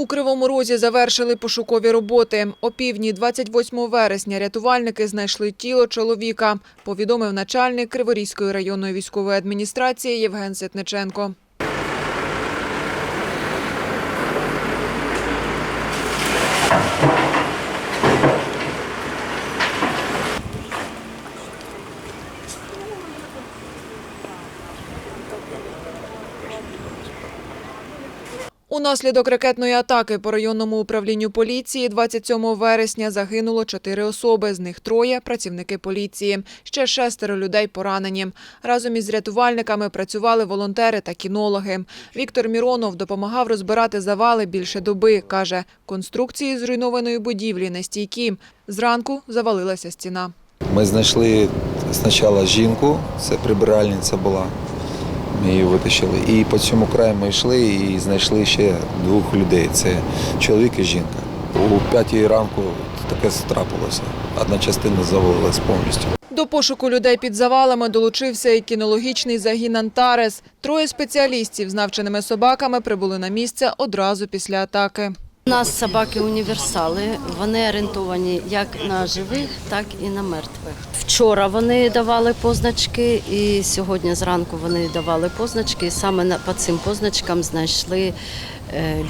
У Кривому Розі завершили пошукові роботи. О півдні 28 вересня рятувальники знайшли тіло чоловіка, повідомив начальник Криворізької районної військової адміністрації Євген Ситниченко. Унаслідок ракетної атаки по районному управлінню поліції 27 вересня загинуло чотири особи, з них троє – працівники поліції. Ще шестеро людей поранені. Разом із рятувальниками працювали волонтери та кінологи. Віктор Міронов допомагав розбирати завали більше доби. Каже, конструкції зруйнованої будівлі нестійкі. Зранку завалилася стіна. Ми знайшли спочатку жінку, це прибиральниця була. Ми її витащили. І по цьому краю ми йшли і знайшли ще двох людей. Це чоловік і жінка. У п'ятій ранку таке трапилося. Одна частина завалилась повністю. До пошуку людей під завалами долучився і кінологічний загін «Антарес». Троє спеціалістів з навченими собаками прибули на місце одразу після атаки. У нас собаки універсали, вони орієнтовані як на живих, так і на мертвих. Вчора вони давали позначки, і сьогодні зранку вони давали позначки. І саме по цим позначкам знайшли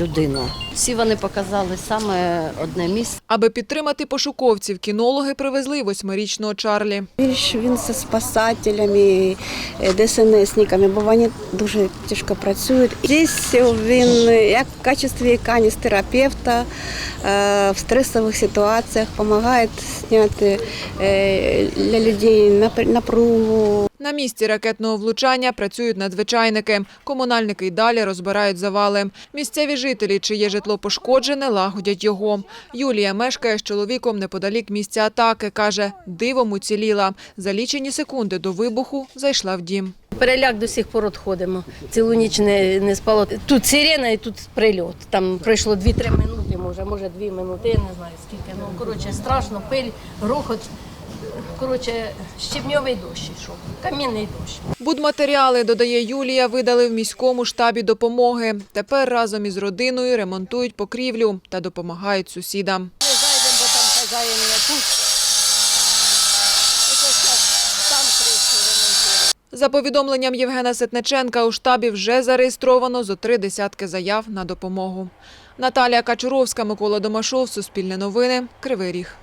людину. Всі вони показали саме одне місце. Аби підтримати пошуковців, кінологи привезли восьмирічного Чарлі. Більш він зі спасателями, е, ДСНСниками, бо вони дуже тяжко працюють. Здесь він як в качестві каністерапевта е, в стресових ситуаціях допомагає зняти е, для людей напр- напругу, На місці ракетного влучання працюють надзвичайники. Комунальники й далі розбирають завали. Місцеві жителі, чиє житло пошкоджене, лагодять його. Юлія мешкає з чоловіком неподалік місця атаки. Каже, дивом уціліла. За лічені секунди до вибуху зайшла в дім. Переляк до сих пор от ходимо. Цілу ніч не, не спало. Тут сирена і тут прильот. Там пройшло 2-3 минути, може, може 2 минути, я не знаю скільки. Ну, коротше, страшно, пиль, грохот. Коротше, щебньовий дощ йшов, камінний дощ. Будматеріали, додає Юлія, видали в міському штабі допомоги. Тепер разом із родиною ремонтують покрівлю та допомагають сусідам. Ми зайдемо, бо там хазяїн не. Там кришу. За повідомленням Євгена Ситниченка, у штабі вже зареєстровано зо три десятки заяв на допомогу. Наталія Качуровська, Микола Домашов, Суспільне новини, Кривий Ріг.